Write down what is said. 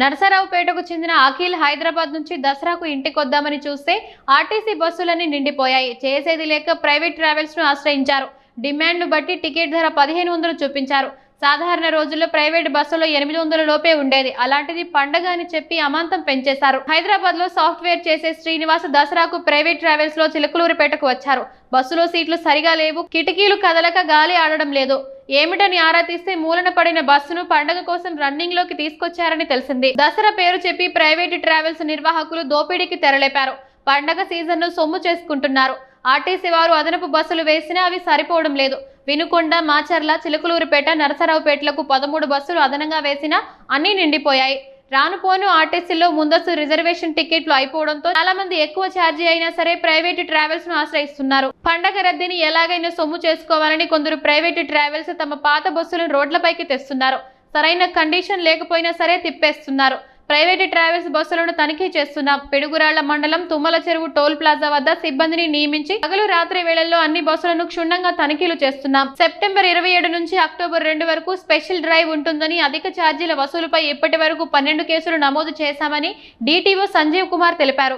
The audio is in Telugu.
నరసరావుపేటకు చెందిన అఖిల్ హైదరాబాద్ నుంచి దసరాకు ఇంటికొద్దామని చూస్తే ఆర్టీసీ బస్సులన్నీ నిండిపోయాయి. చేసేది లేక ప్రైవేట్ ట్రావెల్స్ను ఆశ్రయించారు. డిమాండ్ను బట్టి టికెట్ ధర పదిహేను వందలు చూపించారు. సాధారణ రోజుల్లో ప్రైవేట్ బస్సులో ఎనిమిది వందల లోపే ఉండేది. అలాంటిది పండగ అని చెప్పి అమాంతం పెంచేశారు. హైదరాబాద్లో సాఫ్ట్వేర్ చేసే శ్రీనివాస్ దసరాకు ప్రైవేట్ ట్రావెల్స్లో చిలకలూరిపేటకు వచ్చారు. బస్సులో సీట్లు సరిగా లేవు. కిటికీలు కదలక గాలి ఆడడం లేదు. ఏమిటని ఆరా తీస్తే మూలన పడిన బస్సును పండగ కోసం రన్నింగ్లోకి తీసుకొచ్చారని తెలిసింది. దసరా పేరు చెప్పి ప్రైవేటు ట్రావెల్స్ నిర్వాహకులు దోపిడీకి తెరలేపారు. పండగ సీజన్ను సొమ్ము చేసుకుంటున్నారు. ఆర్టీసీ వారు అదనపు బస్సులు వేసినా అవి సరిపోవడం లేదు. వినుకొండ మాచర్ల చిలుకలూరిపేట నరసరావుపేటలకు పదమూడు బస్సులు అదనంగా వేసినా అన్నీ నిండిపోయాయి. రానుపోను ఆర్టీసీలో ముందస్తు రిజర్వేషన్ టికెట్లు అయిపోవడంతో చాలా మంది ఎక్కువ ఛార్జీ అయినా సరే ప్రైవేట్ ట్రావెల్స్ను ఆశ్రయిస్తున్నారు. పండగ రద్దీని ఎలాగైనా సొమ్ము చేసుకోవాలని కొందరు ప్రైవేట్ ట్రావెల్స్ తమ పాత బస్సులను రోడ్లపైకి తెస్తున్నారు. సరైన కండిషన్ లేకపోయినా సరే తిప్పేస్తున్నారు. ప్రైవేటు ట్రావెల్స్ బస్సులను తనిఖీ చేస్తున్నాం. పిడుగురాళ్ళ మండలం తుమ్మల చెరువు టోల్ ప్లాజా వద్ద సిబ్బందిని నియమించి పగలు రాత్రి వేళల్లో అన్ని బస్సులను క్షుణ్ణంగా తనిఖీలు చేస్తున్నాం. సెప్టెంబర్ ఇరవై ఏడు నుంచి అక్టోబర్ రెండు వరకు స్పెషల్ డ్రైవ్ ఉంటుందని అధిక ఛార్జీల వసూలుపై ఇప్పటి వరకు పన్నెండు కేసులు నమోదు చేశామని డీటీఓ సంజీవ్ కుమార్ తెలిపారు.